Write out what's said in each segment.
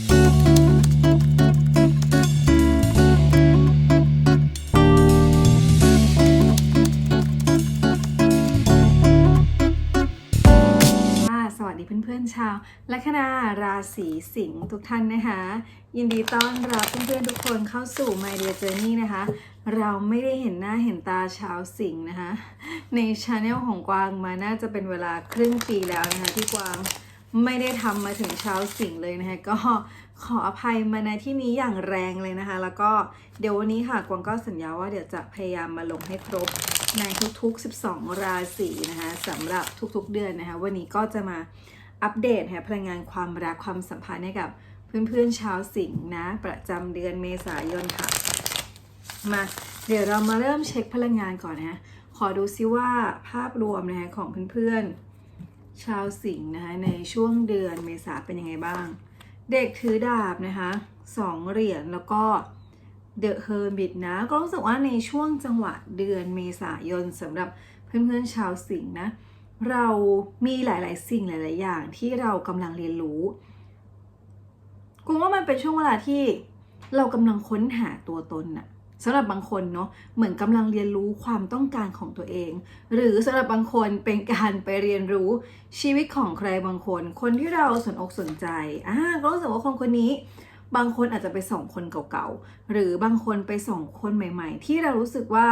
สวัสดีเพื่อนๆชาวลัคนาราศีสิงห์ทุกท่านนะคะ ยินดีต้อนรับเพื่อนๆทุกคนเข้าสู่ My Dear Journey นะคะ เราไม่ได้เห็นหน้าเห็นตาชาวสิงห์นะคะ ในช anel ของกวางมาน่าจะเป็นเวลาครึ่งปีแล้วนะคะที่กวาง ไม่ได้ทำมาถึงชาวสิงห์เลยนะคะก็ขออภัยมาในที่นี้อย่างแรงเลยนะคะ แล้วก็เดี๋ยววันนี้ค่ะกวางก็สัญญาว่าเดี๋ยวจะพยายามมาลงให้ครบในทุกๆ 12 ราศีนะคะสำหรับทุกๆเดือนนะคะ วันนี้ก็จะมาอัปเดตนะคะพลังงานความรักความสัมพันธ์ให้กับเพื่อนๆชาวสิงห์นะ ประจำเดือนเมษายนค่ะ มาเดี๋ยวเรามาเริ่มเช็คพลังงานก่อนนะะขอดูซิว่าภาพรวมนะคะของเพื่อนๆ ชาวสิงห์นะคะในช่วงเดือนเมษาเป็นยังไงบ้าง เด็กถือดาบนะคะสองเหรียญแล้วก็เดอะเฮอร์มิตนะ ก็รู้สึกว่าในช่วงจังหวะเดือนเมษายนสำหรับเพื่อนๆชาวสิงห์นะ เรามีหลายๆ สิ่งหลาย ๆ อย่างที่เรากำลังเรียนรู้กูว่ามันเป็นช่วงเวลาที่เรากำลังค้นหาตัวตนน่ะ สำหรับบางคนเนาะเหมือนกำลังเรียนรู้ความต้องการของตัวเอง หรือสำหรับบางคนเป็นการไปเรียนรู้ชีวิตของใครบางคน คนที่เราสนอกสนใจอ่าก็รู้สึกว่าคนคนนี้ บางคนอาจจะไปส่องคนเก่าๆหรือบางคนไปส่องคนใหม่ ๆ ที่เรารู้สึกว่า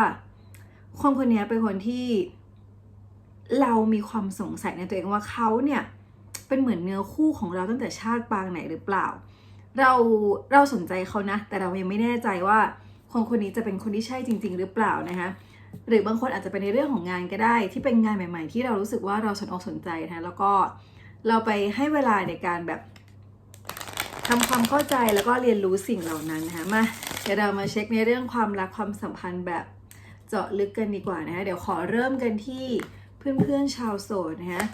คนคนนี้เป็นคนที่ เรามีความสงสัยในตัวเองว่าเขาเนี่ยเป็นเหมือนเนื้อคู่ของเราตั้งแต่ชาติปางไหนหรือเปล่า เราเราสนใจเขานะ แต่เรายังไม่แน่ใจว่า คนคนนี้จะเป็นคนที่ใช่จริง ๆ หรือเปล่านะคะหรือบางคนอาจจะเป็นในเรื่องของงานก็ได้ ที่เป็นงานใหม่ ๆ ที่เรารู้สึกว่าเราสนอกสนใจนะแล้วก็เราไปให้เวลาในการแบบทำความเข้าใจแล้วก็เรียนรู้สิ่งเหล่านั้นนะคะมาเดี๋ยวเรามาเช็คในเรื่องความรักความสัมพันธ์แบบเจาะลึกกันดีกว่านะคะเดี๋ยวขอเริ่มกันที่เพื่อนๆชาวโสดนะคะ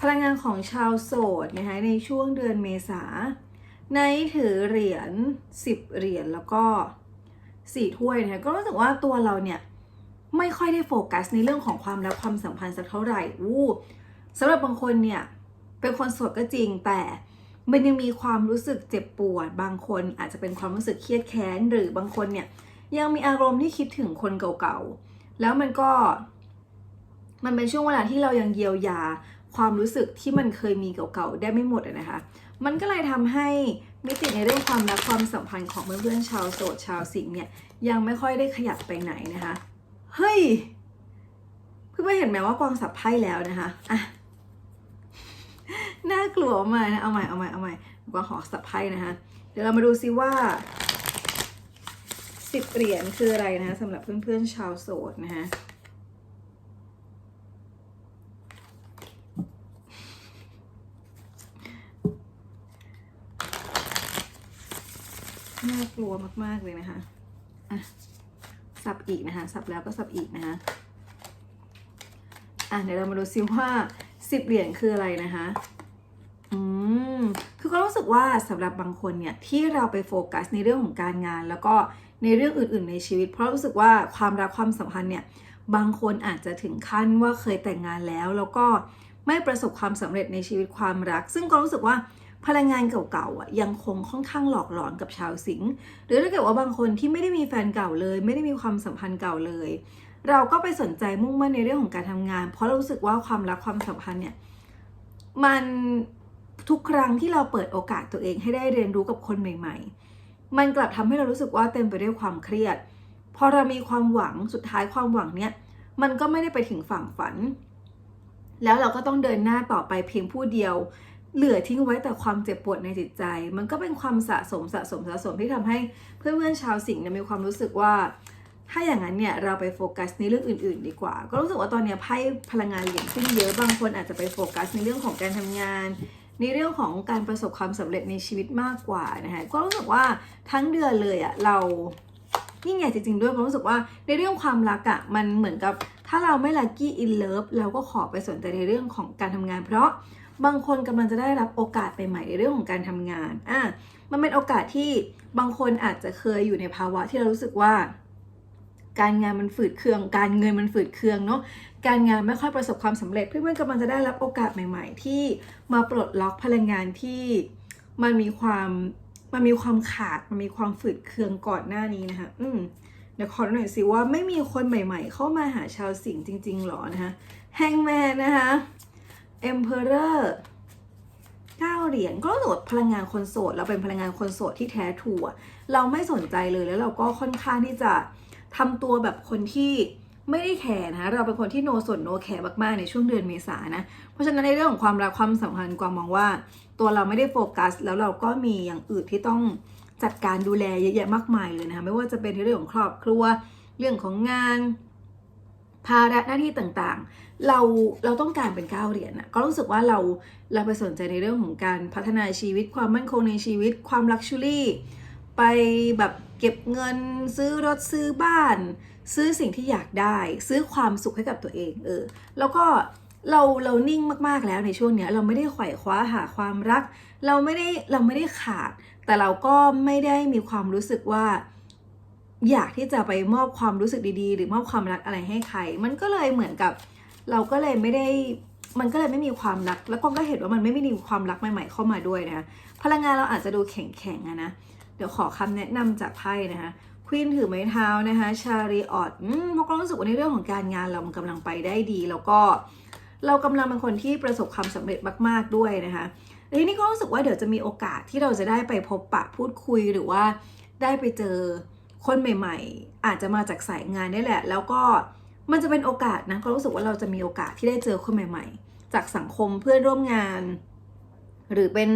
พลังงานของชาวโสดนะคะในช่วงเดือนเมษาในถือเหรียญ10เหรียญแล้วก็ สี่ถ้วยเนะคะก็รู้สึกว่าตัวเราเนี่ยไม่ค่อยได้โฟกัสในเรื่องของความรักความสัมพันธ์สักเท่าไหร่อู้สำหรับบางคนเนี่ยเป็นคนสดก็จริงแต่มันยังมีความรู้สึกเจ็บปวด บางคนอาจจะเป็นความรู้สึกเครียดแค้น หรือบางคนเนี่ยยังมีอารมณ์ที่คิดถึงคนเก่าๆ แล้วมันก็มันเป็นช่วงเวลาที่เรายังเยียวยาความรู้สึกที่มันเคยมีเก่าๆ ได้ไม่หมดนะคะ มันก็เลยทำให้มิติในเรื่องความรักความสัมพันธ์ของเพื่อนๆชาวโสดชาวสิงห์เนี่ยยังไม่ค่อยได้ขยับไปไหนนะคะ เฮ้ย เพื่อนๆเห็นไหมว่ากวงสับไพ่แล้วนะคะอะน่ากลัวมากนะเอาใหม่เอาใหม่เอาใหม่กวงขอสับไพ่นะคะ เดี๋ยวเรามาดูซิว่าสิบเหรียญคืออะไรนะคะสำหรับเพื่อนๆชาวโสดนะคะ น่ากลัวมาก ๆ เลยนะคะอะสับอีกนะคะ สับแล้วก็สับอีกนะคะอะเดี๋ยวเรามาดูซิว่าสิบเหรียญคืออะไรนะคะอืมคือก็รู้สึกว่าสำหรับบางคนเนี่ยที่เราไปโฟกัสในเรื่องของการงาน แล้วก็ในเรื่องอื่น ๆ ในชีวิต เพราะรู้สึกว่าความรักความสัมพันธ์เนี่ยบางคนอาจจะถึงขั้นว่าเคยแต่งงานแล้ว แล้วก็ไม่ประสบความสำเร็จในชีวิตความรัก ซึ่งก็รู้สึกว่า พลังงานเก่าๆอะยังคงค่อนข้างหลอกหลอนกับชาวสิงห์หรือถ้าเกิดว่าบางคนที่ไม่ได้มีแฟนเก่าเลย ไม่ได้มีความสัมพันธ์เก่าเลย เราก็ไปสนใจมุ่งมั่นในเรื่องของการทำงาน เพราะเรารู้สึกว่าความรักความสัมพันธ์เนี่ยมันทุกครั้งที่เราเปิดโอกาสตัวเองให้ได้เรียนรู้กับคนใหม่ ๆ มันกลับทำให้เรารู้สึกว่าเต็มไปด้วยความเครียด พอเรามีความหวังสุดท้ายความหวังเนี่ยมันก็ไม่ได้ไปถึงฝั่งฝัน แล้วเราก็ต้องเดินหน้าต่อไปเพียงผู้เดียว เหลือทิ้งไว้แต่ความเจ็บปวดในจิตใจ มันก็เป็นความสะสมสะสมสะสมที่ทำให้เพื่อนๆชาวสิงห์มีความรู้สึกว่า ถ้าอย่างนั้นเนี่ยเราไปโฟกัสในเรื่องอื่น ๆ ดีกว่า ก็รู้สึกว่าตอนนี้ไพ่พลังงานเหรียญขึ้นเยอะบางคนอาจจะไปโฟกัสในเรื่องของการทำงาน ในเรื่องของการประสบความสำเร็จในชีวิตมากกว่านะคะก็รู้สึกว่าทั้งเดือนเลยอะเรานี่ไงจริงๆด้วยผมรู้สึกว่าในเรื่องความรักอะมันเหมือนกับถ้าเราไม่ลัคกี้อินเลิฟเราก็ขอไปสนใจในเรื่องของการทำงานเพราะ บางคนกำลังจะได้รับโอกาสใหม่ๆในเรื่องของการทำงานอะมันเป็นโอกาสที่บางคนอาจจะเคยอยู่ในภาวะที่เรารู้สึกว่า การงานมันฝืดเคือง การเงินมันฝืดเคืองเนาะการงานไม่ค่อยประสบความสำเร็จเพื่อนๆกำลังจะได้รับโอกาสใหม่ ๆ ที่มาปลดล็อกพลังงานที่มันมีความมันมีความขาดมันมีความฝืดเคืองก่อนหน้านี้นะคะอืมเดี๋ยวขอหน่อยสิว่าไม่มีคนใหม่ ๆ เข้ามาหาชาวสิงห์จริง ๆหรอนะคะแฮงแมนนะคะ Emperor เก้าเหรียญก็รู้สึกว่าพลังงานคนโสดเราเป็นพลังงานคนโสดที่แท้ทรูอะเราไม่สนใจเลยแล้วเราก็ค่อนข้างที่จะทำตัวแบบคนที่ไม่ได้แคร์นะคะเราเป็นคนที่โนสนโนแคร์มากๆในช่วงเดือนเมษานะ เพราะฉะนั้นในเรื่องของความรักความสัมพันธ์กวางมองว่า ตัวเราไม่ได้โฟกัส แล้วเราก็มีอย่างอื่นที่ต้องจัดการดูแลเยอะแยะมากมายเลยนะคะไม่ว่าจะเป็นในเรื่องของครอบครัว เรื่องของงานภาระหน้าที่ต่างๆ เราเราต้องการเป็นก้าวเหรียญอะก็รู้สึกว่าเราเราไปสนใจในเรื่องของการพัฒนาชีวิตความมั่นคงในชีวิตความลักชัวรี่ไปแบบเก็บเงินซื้อรถซื้อบ้าน ซื้อสิ่งที่อยากได้ ซื้อความสุขให้กับตัวเองเออแล้วก็เราเรานิ่งมากๆแล้วในช่วงเนี้ยเราไม่ได้ไขว่คว้าหาความรัก เราไม่ได้เราไม่ได้ขาด แต่เราก็ไม่ได้มีความรู้สึกว่า อยากที่จะไปมอบความรู้สึกดีๆ หรือมอบความรักอะไรให้ใคร มันก็เลยเหมือนกับ เราก็เลยไม่ได้มันก็เลยไม่มีความรัก แล้วก็ก็เห็นว่ามันไม่มีความรักใหม่ๆเข้ามาด้วยนะคะพลังงานเราอาจจะดูแข็งๆนะ เดี๋ยวขอคำแนะนำจากไพ่นะคะควีนถือไม้เท้านะคะชาริออตเพราะก็รู้สึกว่าในเรื่องของการงานเรามันกำลังไปได้ดี แล้วก็เรากำลังเป็นคนที่ประสบความสำเร็จมาก ๆด้วยนะคะทีนี้ก็รู้สึกว่าเดี๋ยวจะมีโอกาสที่เราจะได้ไปพบปะพูดคุยหรือว่าได้ไปเจอคนใหม่ ๆ อาจจะมาจากสายงานนี่แหละ แล้วก็ มันจะเป็นโอกาสนะก็รู้สึกว่าเราจะมีโอกาสที่ได้เจอคนใหม่ ๆ จากสังคมเพื่อนร่วมงาน หรือเป็น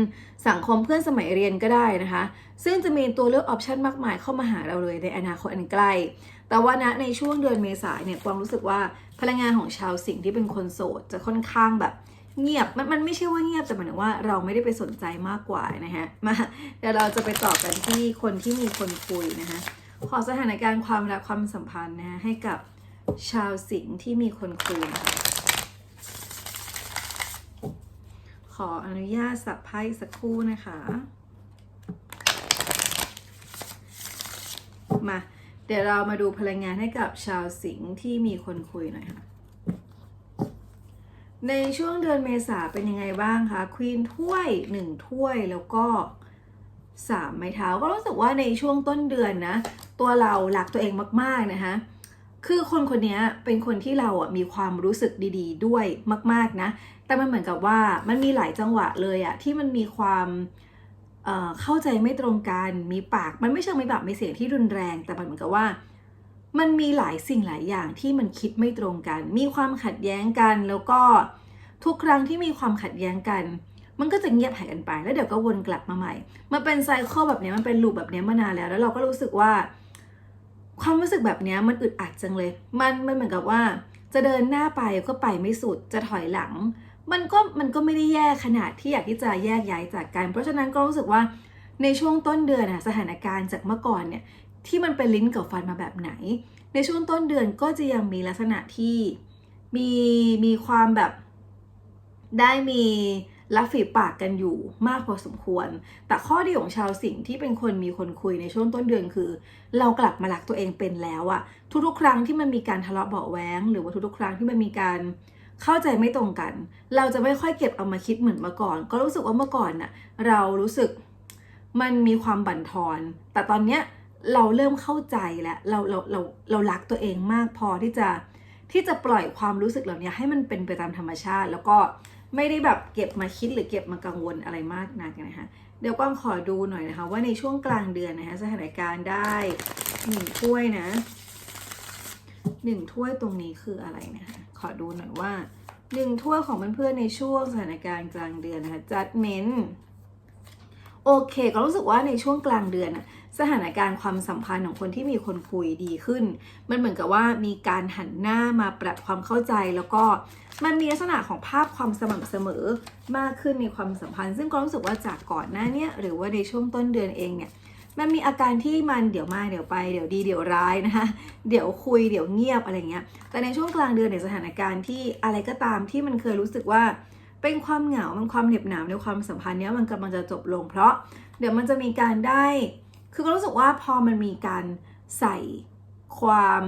สังคมเพื่อนสมัยเรียนก็ได้นะคะ ซึ่งจะมีตัวเลือกออปชันมากมายเข้ามาหาเราเลยในอนาคตอันใกล้ แต่ว่าณในช่วงเดือนเมษายนเนี่ยกวางรู้สึกว่าพลังงานของชาวสิงห์ที่เป็นคนโสดจะค่อนข้างแบบเงียบมันมันไม่ใช่ว่าเงียบแต่หมายถึงว่าเราไม่ได้ไปสนใจมากกว่านะฮะมาเดี๋ยวเราจะไปต่อกันที่คนที่มีคนคุยนะคะขอสถานการณ์ความรักความสัมพันธ์นะฮะให้กับ ชาวสิงห์ที่มีคนคุยนะคะขออนุญาตสับไพ่สักครู่นะคะ มา เดี๋ยวเรามาดูพลังงานให้กับชาวสิงห์ที่มีคนคุยหน่อยค่ะ ในช่วงเดือนเมษาเป็นยังไงบ้างคะควีนถ้วยหนึ่งถ้วยแล้วก็สามไม้เท้าก็รู้สึกว่าในช่วงต้นเดือนนะ ตัวเรารักตัวเองมากๆนะคะ คือคนคนนี้เป็นคนที่เราอะมีความรู้สึกดี ๆ ด้วยมาก ๆนะ แต่มันเหมือนกับว่ามันมีหลายจังหวะเลยอะที่มันมีความเอ่อเข้าใจไม่ตรงกันมีปากมันไม่เชิงมีปากมีเสียงที่รุนแรง แต่มันเหมือนกับว่า มันมีหลายสิ่งหลายอย่างที่มันคิดไม่ตรงกัน มีความขัดแย้งกัน แล้วก็ทุกครั้งที่มีความขัดแย้งกัน มันก็จะเงียบหายกันไป แล้วเดี๋ยวก็วนกลับมาใหม่ มันเป็นไซเคิลแบบนี้มันเป็นลูปแบบนี้มานานแล้ว แล้วเราก็รู้สึกว่า ความรู้สึกแบบนี้มันอึดอัดจังเลย มันมันเหมือนกับว่า จะเดินหน้าไปก็ไปไม่สุด จะถอยหลัง มันก็มันก็ไม่ได้แย่ขนาดที่อยากที่จะแยกย้ายจากกัน เพราะฉะนั้นก็รู้สึกว่าในช่วงต้นเดือนอะสถานการณ์จากเมื่อก่อนเนี่ยที่มันเป็นลิ้นกับฟันมาแบบไหน ในช่วงต้นเดือนก็จะยังมีลักษณะที่มีมีความแบบได้มี รับฝีปากกันอยู่มากพอสมควร แต่ข้อดีของชาวสิงห์ที่เป็นคนมีคนคุยในช่วงต้นเดือนคือ เรากลับมารักตัวเองเป็นแล้วอะทุกๆ ครั้งที่มันมีการทะเลาะเบาแว้ง หรือว่าทุกๆ ครั้งที่มันมีการเข้าใจไม่ตรงกัน เราจะไม่ค่อยเก็บเอามาคิดเหมือนเมื่อก่อน ก็รู้สึกว่าเมื่อก่อนน่ะเรารู้สึกมันมีความบั่นทอน แต่ตอนเนี้ยเราเริ่มเข้าใจแล้วเราเราเราเรารักตัวเองมากพอที่จะที่จะปล่อยความรู้สึกเหล่านี้ให้มันเป็นไปตามธรรมชาติ แล้วก็ ไม่ได้แบบเก็บมาคิดหรือเก็บมากังวลอะไรมากนักนะคะเดี๋ยวกว้างขอดูหน่อยนะคะ ว่าในช่วงกลางเดือนนะคะสถานการณ์ได้หนึ่งถ้วยนะหนึ่งถ้วยตรงนี้คืออะไรนะคะขอดูหน่อยว่าหนึ่งถ้วยของเพื่อนๆในช่วงสถานการณ์กลางเดือนนะคะ judgment โอเค ก็รู้สึกว่าในช่วงกลางเดือนอะ สถานการณ์ความสัมพันธ์ของคนที่มีคนคุยดีขึ้น มันเหมือนกับว่ามีการหันหน้ามาปรับความเข้าใจแล้วก็มันมีลักษณะของภาพความสม่ำเสมอมากขึ้นในความสัมพันธ์ ซึ่งก็รู้สึกว่าจากก่อนหน้าเนี้ยหรือว่าในช่วงต้นเดือนเองเนี่ยมันมีอาการที่มันเดี๋ยวมาเดี๋ยวไปเดี๋ยวดีเดี๋ยวร้ายนะคะเดี๋ยวคุยเดี๋ยวเงียบอะไรเงี้ย แต่ในช่วงกลางเดือนในยสถานการณ์ที่อะไรก็ตามที่มันเคยรู้สึกว่าเป็นความเหงา มันความเหน็บหนาวในความสัมพันธ์เนี้ยมันกำลังจะจบลงเพราะ เดี๋ยวมันจะมีการได้ คือก็รู้สึกว่าพอมันมีการใส่ความ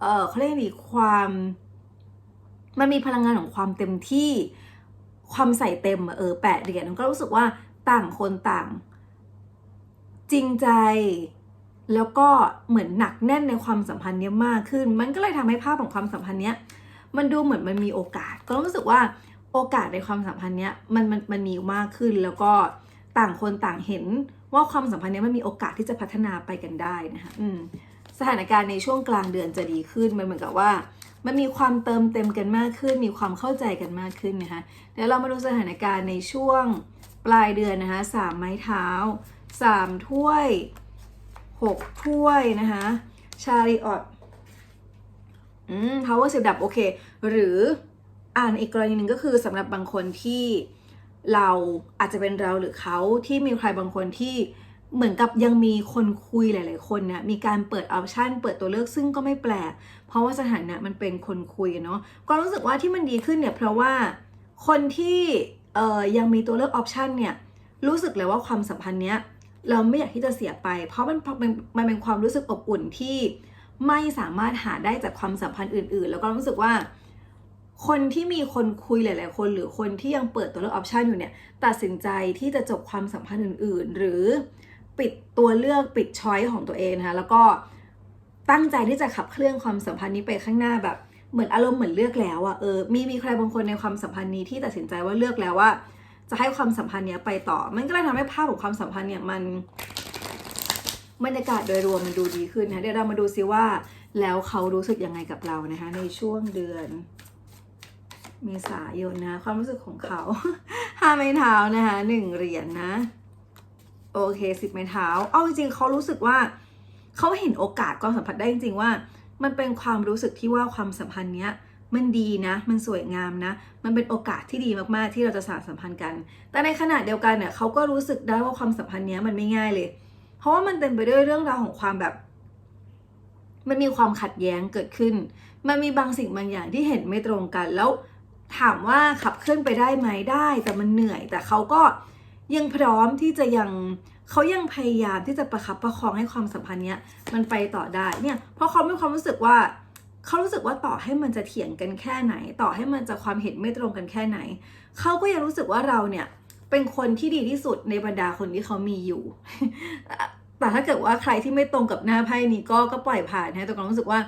เออเขาเรียกดีความ มันมีพลังงานของความเต็มที่ความใส่เต็มเออแปดเหรียญก็รู้สึกว่าต่างคนต่าง จริงใจ แล้วก็เหมือนหนักแน่นในความสัมพันธ์เนี้ยมากขึ้น มันก็เลยทำให้ภาพของความสัมพันธ์เนี้ยมันดูเหมือนมันมีโอกาส ก็รู้สึกว่าโอกาสในความสัมพันธ์เนี้ยมันมันมันมีมากขึ้นแล้วก็ต่างคนต่างเห็น ว่าความสัมพันธ์นี้มันมีโอกาสที่จะพัฒนาไปกันได้นะคะสถานการณ์ในช่วงกลางเดือนจะดีขึ้นมันเหมือนกับว่ามันมีความเติมเต็มกันมากขึ้น มีความเข้าใจกันมากขึ้นนะคะเดี๋ยวเรามาดูสถานการณ์ในช่วงปลายเดือนนะคะสามไม้เท้าสามถ้วยหกถ้วยนะคะชาริออตอืม power สิบดับโอเค หรืออ่านอีกกรณีหนึ่งก็คือสำหรับบางคนที่ เราอาจจะเป็นเราหรือเขาที่มีใครบางคนที่เหมือนกับยังมีคนคุยหลาย ๆ คนเนี่ยมีการเปิดออปชันเปิดตัวเลือกซึ่งก็ไม่แปลก เพราะว่าสถานะมันเป็นคนคุยเนาะก็รู้สึกว่าที่มันดีขึ้นเนี่ยเพราะว่าคนที่เอ่อยังมีตัวเลือกออปชันเนี่ยรู้สึกเลยว่าความสัมพันธ์เนี้ยเราไม่อยากที่จะเสียไป เพราะมันมันมันเป็นความรู้สึกอบอุ่นที่ไม่สามารถหาได้จากความสัมพันธ์อื่น ๆ แล้วก็รู้สึกว่า คนที่มีคนคุยหลาย ๆ คน หรือคนที่ยังเปิดตัวเลือกออปชันอยู่เนี่ยตัดสินใจที่จะจบความสัมพันธ์อื่น ๆ หรือปิดตัวเลือกปิดช้อยของตัวเองนะคะแล้วก็ตั้งใจที่จะขับเคลื่อนความสัมพันธ์นี้ไปข้างหน้าแบบเหมือนอารมณ์เหมือนเลือกแล้วอะเออมีมีใครบางคนในความสัมพันธ์นี้ที่ตัดสินใจว่าเลือกแล้วว่า จะให้ความสัมพันธ์เนี้ยไปต่อ มันก็เลยทำให้ภาพของความสัมพันธ์เนี่ยมันบรรยากาศโดยรวมมันดูดีขึ้นนะเดี๋ยวเรามาดูซิว่า แล้วเขารู้สึกยังไงกับเรานะคะในช่วงเดือน เมษายนนะความรู้สึกของเขา ห้าไม้เท้านะคะหนึ่งเหรียญนะโอเคสิบไม้เท้า เอาจริงๆเขารู้สึกว่าเขาเห็นโอกาสก็สัมผัสได้จริงๆว่า มันเป็นความรู้สึกที่ว่าความสัมพันธ์เนี้ยมันดีนะ มันสวยงามนะ มันเป็นโอกาสที่ดีมากๆ ที่เราจะสานสัมพันธ์กัน แต่ในขณะเดียวกันเนี่ยเขาก็รู้สึกได้ว่าความสัมพันธ์เนี้ยมันไม่ง่ายเลย เพราะว่ามันเต็มไปด้วยเรื่องราวของความแบบ มันมีความขัดแย้งเกิดขึ้น มันมีบางสิ่งบางอย่างที่เห็นไม่ตรงกัน แล้ว ถามว่าขับเคลื่อนไปได้ไหมได้แต่มันเหนื่อย แต่เขาก็ยังพร้อมที่จะยังเขายังพยายามที่จะประคับประคองให้ความสัมพันธ์เนี้ยมันไปต่อได้เนี่ยเพราะเขามีความรู้สึกว่าเขารู้สึกว่าต่อให้มันจะเถียงกันแค่ไหน ต่อให้มันจะความเห็นไม่ตรงกันแค่ไหน เขาก็ยังรู้สึกว่าเราเนี่ยเป็นคนที่ดีที่สุดในบรรดาคนที่เขามีอยู่ แต่ถ้าเกิดว่าใครที่ไม่ตรงกับหน้าไพ่นี้ก็ก็ปล่อยผ่านนะแต่ก็รู้สึกว่า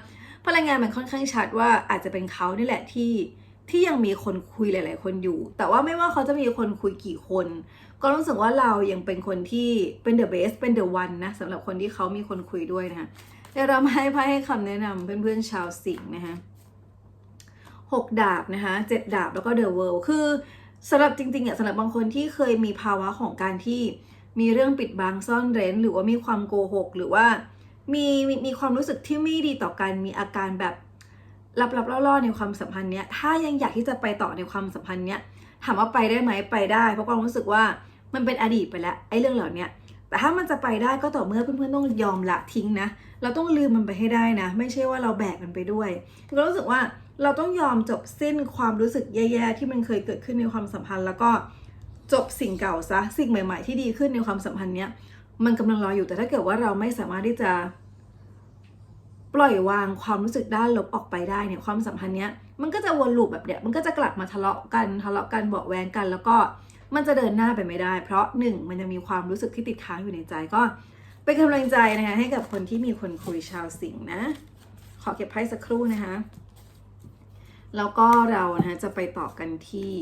พลังงานมันค่อนข้างชัดว่าอาจจะเป็นเขานี่แหละที่ ที่ยังมีคนคุยหลาย ๆ คนอยู่ แต่ว่าไม่ว่าเขาจะมีคนคุยกี่คน ก็รู้สึกว่าเรายังเป็นคนที่เป็น the best เป็น the one นะสำหรับคนที่เขามีคนคุยด้วยนะคะเดี๋ยวเรามาให้ไพ่ให้คำแนะนำเพื่อน ๆ ชาวสิงห์นะคะหกดาบนะคะเจ็ดดาบแล้วก็ the world คือสำหรับจริงๆอะสำหรับบางคนที่เคยมีภาวะของการที่มีเรื่องปิดบังซ่อนเร้น หรือว่ามีความโกหก หรือว่ามีมีมีความรู้สึกที่ไม่ดีต่อกันมีอาการแบบ ลับๆล่อๆในความสัมพันธ์เนี้ยถ้ายังอยากที่จะไปต่อในความสัมพันธ์เนี้ยถามว่าไปได้ไหมไปได้ เพราะความรู้สึกว่ามันเป็นอดีตไปแล้วไอ้เรื่องเหล่านี้แต่ถ้ามันจะไปได้ก็ต่อเมื่อเพื่อนๆต้องยอมละทิ้งนะ เราต้องลืมมันไปให้ได้นะ ไม่ใช่ว่าเราแบกมันไปด้วยเรารู้สึกว่าเราต้องยอมจบสิ้นความรู้สึกแย่ๆที่มันเคยเกิดขึ้นในความสัมพันธ์ แล้วก็จบสิ่งเก่าซะสิ่งใหม่ ๆ ที่ดีขึ้นในความสัมพันธ์เนี้ยมันกำลังรออยู่แต่ถ้าเกิดว่าเราไม่สามารถที่จะ ปล่อยวางความรู้สึกด้านลบออกไปได้เนี่ยความสัมพันธ์เนี้ยมันก็จะวนลูปแบบเนี้ยมันก็จะกลับมาทะเลาะกันทะเลาะกันเบาะแวงกัน แล้วก็มันจะเดินหน้าไปไม่ได้ เพราะหนึ่งมันจะมีความรู้สึกที่ติดค้างอยู่ในใจก็เป็นกำลังใจนะคะให้กับคนที่มีคนคุยชาวสิงห์นะ ขอเก็บไพ่สักครู่นะคะ แล้วก็เรานะคะจะไปต่อกันที่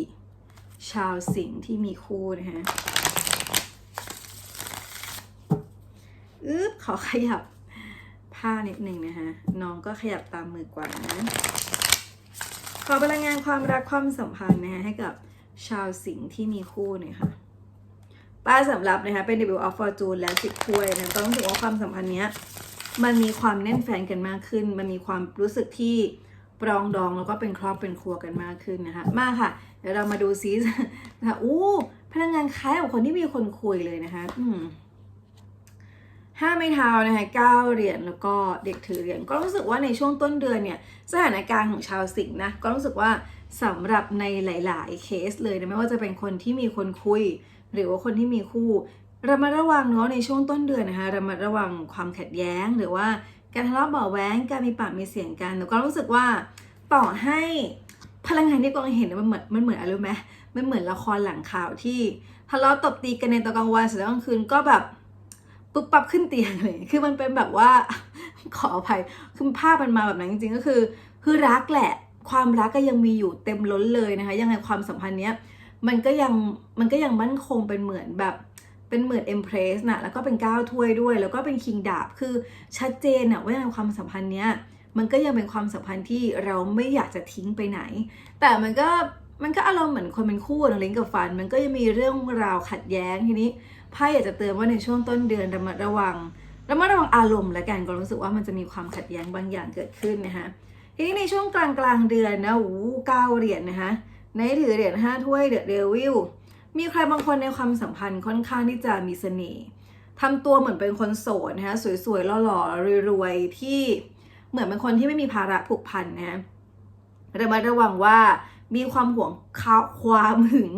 ชาวสิงห์ที่มีคู่นะคะอึ๊บขอขยับ ผ้านิดหนึ่งนะคะน้องก็ขยับตามมือกว่านะขอพลังงานความรักความสัมพันธ์นะคะให้กับชาวสิงห์ที่มีคู่หน่อยค่ะป้าสำหรับนะคะเป็น Devil of Fortune และสิบถ้วยนะต้องรู้สึกว่าความสัมพันธ์เนี้ยมันมีความแน่นแฟนกันมากขึ้น มันมีความรู้สึกที่ปรองดองแล้วก็เป็นครอบเป็นครัวกันมากขึ้นนะคะ มาค่ะ เดี๋ยวเรามาดูซินะคะอู้พลังงานคล้ายกับคนที่มีคนคุยเลยนะคะ อืม ห้าไม้เท้านะคะเก้าเหรียญแล้วก็เด็กถือเหรียญก็รู้สึกว่าในช่วงต้นเดือนเนี่ยสถานการณ์ของชาวสิงห์นะก็รู้สึกว่าสำหรับในหลาย ๆ เคสเลยนะไม่ว่าจะเป็นคนที่มีคนคุย หรือว่าคนที่มีคู่ระมัดระวังเนาะในช่วงต้นเดือนนะคะระมัดระวังความขัดแย้งหรือว่าการทะเลาะเบาแว้งการมีปากมีเสียงกันแต่ก็รู้สึกว่าต่อให้พลังงานที่กองเห็นมันเหมือนมันเหมือนอะไรรู้ไหมมันเหมือนละครหลังข่าวที่ทะเลาะตบตีกันในตอนกลางวันเสร็จแล้วกลางคืนก็แบบ ปุ๊บปั๊บขึ้นเตียงเลย คือมันเป็นแบบว่า ขออภัย คือภาพมันมาแบบนั้นจริงๆ ก็คือ คือรักแหละ ความรักก็ยังมีอยู่เต็มล้นเลยนะคะ ยังไงความสัมพันธ์เนี้ย มันก็ยัง มันก็ยังมั่นคงเป็นเหมือนแบบ เป็นเหมือนเอ็มเพรสนะแล้วก็เป็นก้าวถ้วยด้วย แล้วก็เป็นคิงดาบ คือชัดเจนอะว่าในความสัมพันธ์เนี้ย มันก็ยังเป็นความสัมพันธ์ที่เราไม่อยากจะทิ้งไปไหน แต่มันก็ มันก็อารมณ์เหมือนคนเป็นคู่นะลิงกับฟัน มันก็ยังมีเรื่องราวขัดแย้งทีนี้ ไพ่อยากจะเตือนว่าในช่วงต้นเดือนระมัดระวังระมัดระวังอารมณ์และกันก็รู้สึกว่ามันจะมีความขัดแย้งบางอย่างเกิดขึ้นนะคะทีนี้ในช่วงกลางกลางเดือนนะโอ้เก้าเหรียญนะคะในถือเหรียญห้าถ้วยเดอะเดวิลมีใครบางคนในความสัมพันธ์ค่อนข้างที่จะมีเสน่ห์ทำตัวเหมือนเป็นคนโสดนะคะสวยๆหล่อๆรวยๆที่เหมือนเป็นคนที่ไม่มีภาระผูกพันนะระมัดระวังว่า มีความห่วงความหึง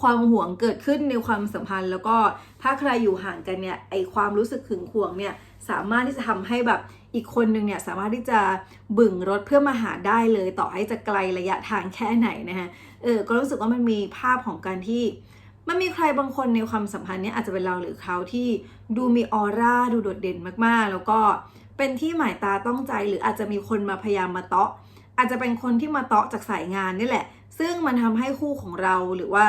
ความห่วงเกิดขึ้นในความสัมพันธ์ แล้วก็ถ้าใครอยู่ห่างกันเนี่ยไอความรู้สึกหึงหวงเนี่ยสามารถที่จะทำให้แบบอีกคนนึงเนี่ยสามารถที่จะบึ่งรถเพื่อมาหาได้เลย ต่อให้จะไกลระยะทางแค่ไหนนะฮะเออก็รู้สึกว่ามันมีภาพของการที่มันมีใครบางคนในความสัมพันธ์เนี้อาจจะเป็นเราหรือเขาที่ดูมีออร่าดูโดดเด่นมากๆ แล้วก็เป็นที่หมายตาต้องใจหรืออาจจะมีคนมาพยายามมาเตาะ อาจจะเป็นคนที่มาเตาะจากสายงานนี่แหละ ซึ่งมันทำให้คู่ของเราหรือว่า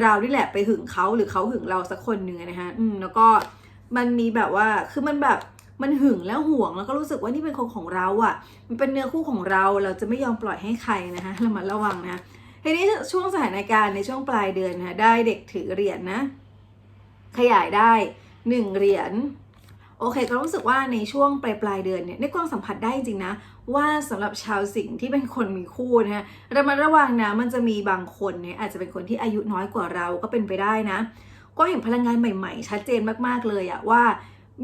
เรานี่แหละไปหึงเขาหรือเขาหึงเราสักคนหนึ่งนะคะอืมแล้วก็มันมีแบบว่าคือมันแบบมันหึงแล้วห่วงแล้วก็รู้สึกว่านี่เป็นคนของเราอะ่ะ มันเป็นเนื้อคู่ของเราเราจะไม่ยอมปล่อยให้ใครนะคะเรามาระวังนะทีนี้ช่วงสถานการณ์ในช่วงปลายเดือนนะคะได้เด็กถือเหรียญนะขยายได้หนึ่งเหรียญ โอเค ก็รู้สึกว่าในช่วงปลายปลายเดือนเนี่ยในกล้องสัมผัสได้จริงนะ ว่าสำหรับชาวสิงห์ที่เป็นคนมีคู่นะฮะระมัดระวังนะมันจะมีบางคนเนี่ยอาจจะเป็นคนที่อายุน้อยกว่าเราก็เป็นไปได้นะ ก็เห็นพลังงานใหม่ๆ ชัดเจนมากๆเลยอะว่า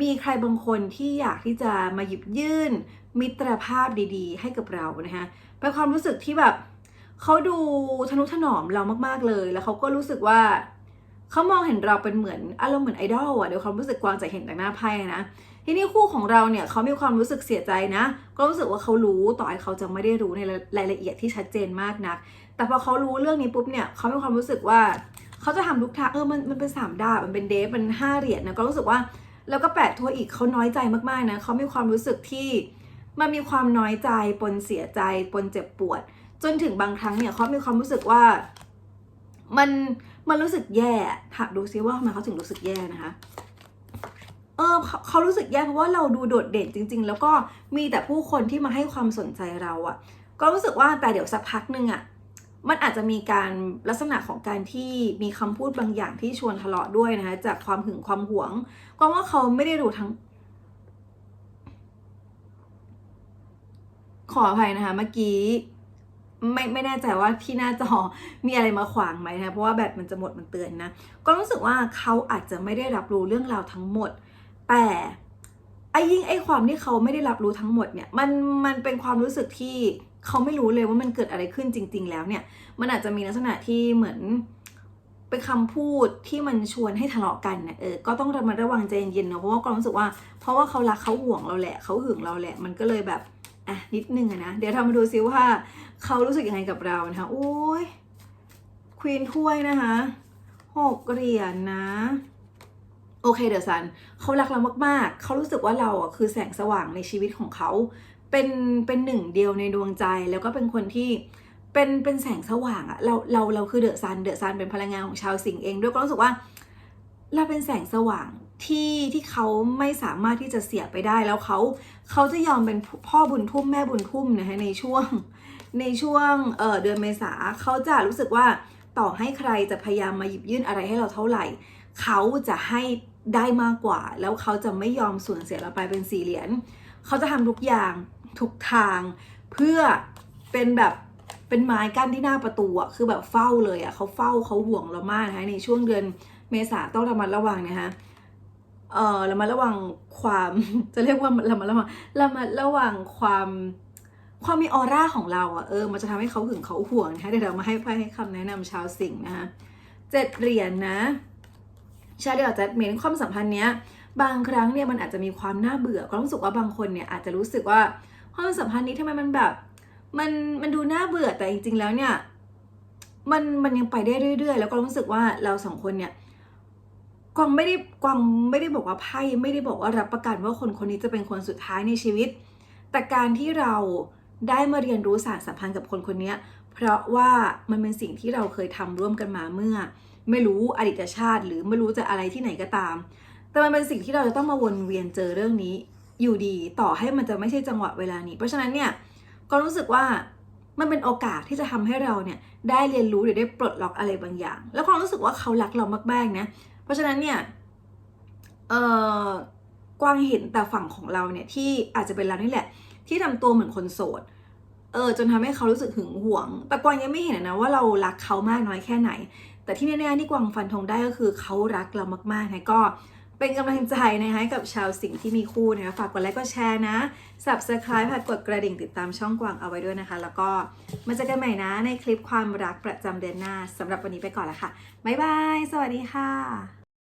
มีใครบางคนที่อยากที่จะมาหยิบยื่น มิตรภาพดีๆ ให้กับเรานะคะเป็นความรู้สึกที่แบบเขาดูทนุถนอมเรามากๆเลย แล้วเขาก็รู้สึกว่า เขามองเห็นเราเป็นเหมือนอารมณ์เหมือนไอดอลอะเดี๋ยวความรู้สึกกวางจะเห็นจากหน้าไพ่นะทีนี้คู่ของเราเนี่ยเขามีความรู้สึกเสียใจนะ ก็รู้สึกว่าเขารู้ต่อให้เขาจะไม่ได้รู้ในรายละเอียดที่ชัดเจนมากนัก แต่พอเขารู้เรื่องนี้ปุ๊บเนี่ยเขามีความรู้สึกว่าเขาจะทำทุกทางเออมันมันเป็นสามดาบมันเป็นเดฟมันห้าเหรียญนะก็รู้สึกว่าแล้วก็แปดทัวอีกเขาน้อยใจมากๆนะเขามีความรู้สึกที่มันมีความน้อยใจปนเสียใจปนเจ็บปวด จนถึงบางครั้งเนี่ยเขามีความรู้สึกว่ามัน มันรู้สึกแย่ถามดูซิว่าทำไมเขาถึงรู้สึกแย่นะคะ เออเขาเขารู้สึกแย่เพราะว่าเราดูโดดเด่นจริง ๆ แล้วก็มีแต่ผู้คนที่มาให้ความสนใจเราอะ่ะก็รู้สึกว่าแต่เดี๋ยวสักพักหนึ่งอะ่ะมันอาจจะมีการลักษณะของการที่มีคำพูดบางอย่างที่ชวนทะเลาะด้วยนะคะ จากความหึงความหวงก็ว่าเขาไม่ได้รู้ทั้ง ขออภัยนะคะเมื่อกี้ ไม่ไม่แน่ใจว่าที่หน้าจอมีอะไรมาขวางไหมนะเพราะว่าแบตมันจะหมดมันเตือนนะ ก็รู้สึกว่าเขาอาจจะไม่ได้รับรู้เรื่องราวทั้งหมด แต่ไอ้ยิ่งไอ้ความที่เขาไม่ได้รับรู้ทั้งหมดเนี่ยมันมันเป็นความรู้สึกที่เขาไม่รู้เลยว่ามันเกิดอะไรขึ้นจริง ๆ แล้วเนี่ย มันอาจจะมีลักษณะที่เหมือนเป็นคำพูดที่มันชวนให้ทะเลาะกันเนะเออก็ต้องระมัดระวังใจเย็นๆเนาะเพราะว่าก็รู้สึกว่า เพราะว่าเขารักเขาห่วงเราแหละเขาหึงเราแหละมันก็เลยแบบ อะนิดนึงอะนะ เดี๋ยวเรามาดูซิว่าเขารู้สึกยังไงกับเรานะคะโอ้ยควีนถ้วยนะคะหกเหรียญนะ โอเคเดอะซันเขารักเรามากๆ เขารู้สึกว่าเราอะคือแสงสว่างในชีวิตของเขา เป็นเป็นหนึ่งเดียวในดวงใจแล้วก็เป็นคนที่เป็นเป็นแสงสว่างอะเราเราเราคือเดอะซันเดอะซันเป็นพลังงานของชาวสิงห์เอง ด้วยก็รู้สึกว่าเราเป็นแสงสว่าง ที่ที่เขาไม่สามารถที่จะเสียไปได้แล้วเขาเขาจะยอมเป็นพ่อบุญทุ่มแม่บุญทุ่มนะคะในช่วงในช่วงเเดือนเมษาเขาจะรู้สึกว่าต่อให้ใครจะพยายามมาหยิบยื่นอะไรให้เราเท่าไหร่ เขาจะให้ได้มากกว่า แล้วเขาจะไม่ยอมสูญเสียเราไปเป็นสี่เหรียญเขาจะทำทุกอย่างทุกทางเพื่อเป็นแบบเป็นไม้กั้นที่หน้าประตูอะคือแบบเฝ้าเลยอะเขาเฝ้าเขาห่วงเรามากนะคะในช่วงเดือนเมษาต้องระมัดระวังนะคะ เออระมัดระวังความจะเรียกว่าระมัดระวังระมัดระวังความความมีออร่าของเราอะเออมันจะทำให้เขาหึงเขาห่วงนะคะเดี๋ยวเรามาให้ไพ่ให้คำแนะนำชาวสิงห์นะคะเจ็ดเหรียญนะชาเดียวจะเมนความสัมพันธ์เนี้ยบางครั้งเนี่ยมันอาจจะมีความน่าเบื่อความรู้สึกว่าบางคนเนี่ยอาจจะรู้สึกว่าความสัมพันธ์นี้ทำไมมันแบบ มันมันดูน่าเบื่อแต่จริงๆแล้วเนี่ยมันมันยังไปได้เรื่อย ๆ แล้วก็รู้สึกว่าเราสองคนเนี่ย กวางไม่ได้กวางไม่ได้บอกว่าไพ่ไม่ได้บอกว่ารับประกันว่าคนคนนี้จะเป็นคนสุดท้ายในชีวิต แต่การที่เราได้มาเรียนรู้สารสัมพันธ์กับคนคนนี้เพราะว่ามันเป็นสิ่งที่เราเคยทำร่วมกันมาเมื่อ ไม่รู้อดีตชาติ หรือไม่รู้จะอะไรที่ไหนก็ตาม แต่มันเป็นสิ่งที่เราจะต้องมาวนเวียนเจอเรื่องนี้ อยู่ดีต่อให้มันจะไม่ใช่จังหวะเวลานี้ เพราะฉะนั้นเนี่ยก็รู้สึกว่ามันเป็นโอกาสที่จะทำให้เราเนี่ยได้เรียนรู้หรือได้ปลดล็อกอะไรบางอย่าง แล้วความรู้สึกว่าเขารักเรามากๆนะ เพราะฉะนั้นเนี่ยเอ่อกวางเห็นแต่ฝั่งของเราเนี่ยที่อาจจะเป็นเรานี่แหละ ที่ทำตัวเหมือนคนโสดเออจนทำให้เขารู้สึกหึงหวง แต่กวางยังไม่เห็นนะว่าเรารักเขามากน้อยแค่ไหน แต่ที่แน่ๆที่กวางฟันธงได้ก็คือเขารักเรามากๆนะก็เป็นกำลังใจนะคะกับชาวสิงห์ที่มีคู่นะคะฝากกดไลค์กดแชร์นะ subscribe ผัดกดกระดิ่งติดตามช่องกวางเอาไว้ด้วยนะคะ แล้วก็มาเจอกันใหม่นะในคลิปความรักประจำเดือนหน้าสำหรับวันนี้ไปก่อนละค่ะ บ๊ายบาย สวัสดีค่ะ